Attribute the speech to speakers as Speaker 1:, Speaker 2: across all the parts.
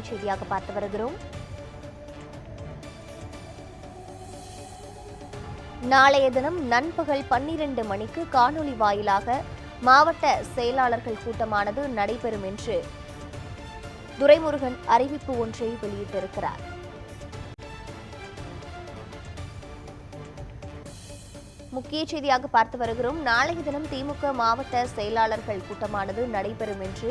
Speaker 1: முக்கிய செய்தியாக பார்த்து வருகிறோம். நாளைய தினம் நண்பகல் பன்னிரண்டு மணிக்கு காணொலி வாயிலாக மாவட்ட செயலாளர்கள் கூட்டமானது நடைபெறும் என்று துரைமுருகன் அறிவிப்பு ஒன்றை வெளியிட்டிருக்கிறார். முக்கிய செய்தியாக பார்த்து வருகிறோம். நாளைய தினம் திமுக மாவட்ட செயலாளர்கள் கூட்டமானது நடைபெறும் என்று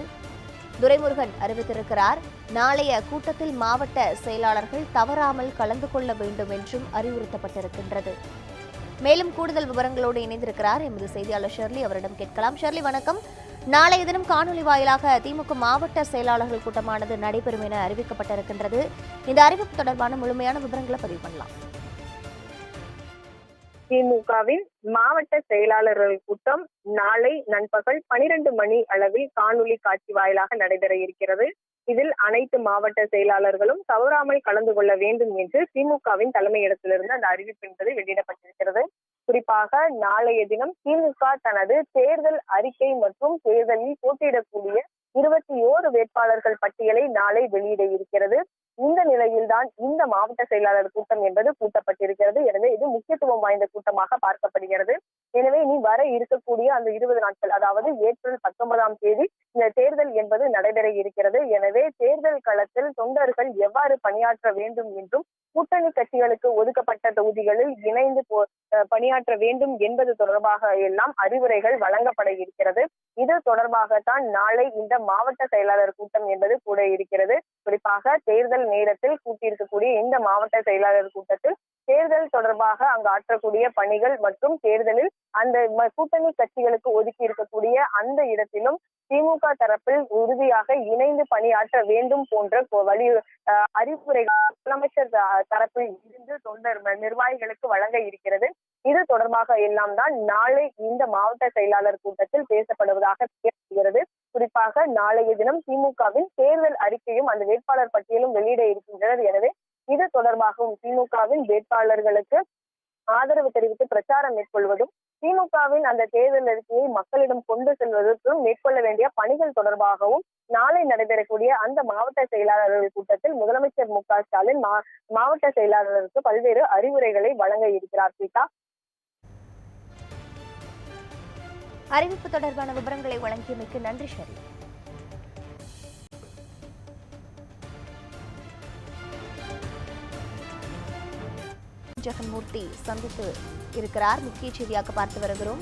Speaker 1: துரைமுருகன் அறிவித்திருக்கிறார் நாளைய கூட்டத்தில் மாவட்ட செயலாளர்கள் தவறாமல் கலந்து கொள்ள வேண்டும் என்றும் அறிவுறுத்தப்பட்டிருக்கின்றது. மேலும் கூடுதல் விவரங்களோடு இணைந்திருக்கிறார் எமது செய்தியாளர் ஷெர்லி. அவரிடம் கேட்கலாம். ஷெர்லி வணக்கம். நாளைய தினம் காணொலி வாயிலாக திமுக மாவட்ட செயலாளர்கள் கூட்டமானது நடைபெறும் என அறிவிக்கப்பட்டிருக்கின்றது. இந்த அறிவிப்பு தொடர்பான முழுமையான விவரங்களை பதிவு பண்ணலாம்.
Speaker 2: திமுகவின் மாவட்ட செயலாளர்கள் கூட்டம் நாளை நண்பகல் பனிரெண்டு மணி அளவில் காணொலி காட்சி வாயிலாக நடைபெற இருக்கிறது. இதில் அனைத்து மாவட்ட செயலாளர்களும் தவறாமல் கலந்து கொள்ள வேண்டும் என்று திமுகவின் தலைமையிடத்திலிருந்து அந்த அறிவிப்பு என்பது வெளியிடப்பட்டிருக்கிறது. குறிப்பாக நாளைய தினம் திமுக தனது தேர்தல் அறிக்கை மற்றும் தேர்தலில் போட்டியிடக்கூடிய இருபத்தி ஓரு வேட்பாளர்கள் பட்டியலை நாளை வெளியிட இருக்கிறது. இந்த நிலையில்தான் இந்த மாவட்ட செயலாளர் கூட்டம் என்பது கூட்டப்பட்டிருக்கிறது. எனவே இது முக்கியத்துவம் வாய்ந்த கூட்டமாக பார்க்கப்படுகிறது. எனவே இனி வர இருக்கக்கூடிய அந்த இருபது நாட்கள் அதாவது ஏப்ரல் பத்தொன்பதாம் தேதி இந்த தேர்தல் என்பது நடைபெற இருக்கிறது. எனவே தேர்தல் களத்தில் தொண்டர்கள் எவ்வாறு பணியாற்ற வேண்டும் என்றும் கூட்டணி கட்சிகளுக்கு ஒதுக்கப்பட்ட தொகுதிகளில் இணைந்து போ- அஹ் பணியாற்ற வேண்டும் என்பது தொடர்பாக எல்லாம் அறிவுரைகள் வழங்கப்பட இருக்கிறது. இது தொடர்பாகத்தான் நாளை இந்த மாவட்ட செயலாளர் கூட்டம் என்பது கூட இருக்கிறது. குறிப்பாக தேர்தல் நேரத்தில் கூட்டியிருக்கக்கூடிய இந்த மாவட்ட செயலாளர் கூட்டத்தில் தேர்தல் தொடர்பாக அங்கு ஆற்றக்கூடிய பணிகள் மற்றும் தேர்தலில் அந்த கூட்டணி கட்சிகளுக்கு ஒதுக்கி இருக்கக்கூடிய அந்த இடத்திலும் திமுக தரப்பில் உறுதியாக இணைந்து பணியாற்ற வேண்டும் போன்ற கொ- வலி அறிவுரைகள் முதலமைச்சர் தரப்பில் இருந்து தொண்டர் நிர்வாகிகளுக்கு வழங்க இருக்கிறது. இது தொடர்பாக எல்லாம் தான் நாளை இந்த மாவட்ட செயலாளர் கூட்டத்தில் பேசப்படுவதாக தெரிகிறது குறிப்பாக நாளைய தினம் திமுகவின் தேர்தல் அறிக்கையும் அந்த வேட்பாளர் பட்டியலும் வெளியிட இருக்கின்றனர் எனவே இது தொடர்பாகவும் திமுகவின் வேட்பாளர்களுக்கு ஆதரவு தெரிவித்து பிரச்சாரம் மேற்கொள்வதும் திமுகவின் அந்த தேர்தல் அறிக்கையை மக்களிடம் கொண்டு செல்வதற்கும் மேற்கொள்ள வேண்டிய பணிகள் தொடர்பாகவும் நாளை நடைபெறக்கூடிய அந்த மாவட்ட செயலாளர்கள் கூட்டத்தில் முதலமைச்சர் மு க ஸ்டாலின் மாவட்ட செயலாளர்களுக்கு பல்வேறு அறிவுரைகளை வழங்க இருக்கிறார். சீதா
Speaker 1: அறிவிப்பு தொடர்பான விவரங்களை வழங்கியமைக்கு நன்றி ஷெர்லி ஜெகன்மூர்த்தி சந்தித்து இருக்கிறார். முக்கிய செய்தியாக பார்த்து வருகிறோம்.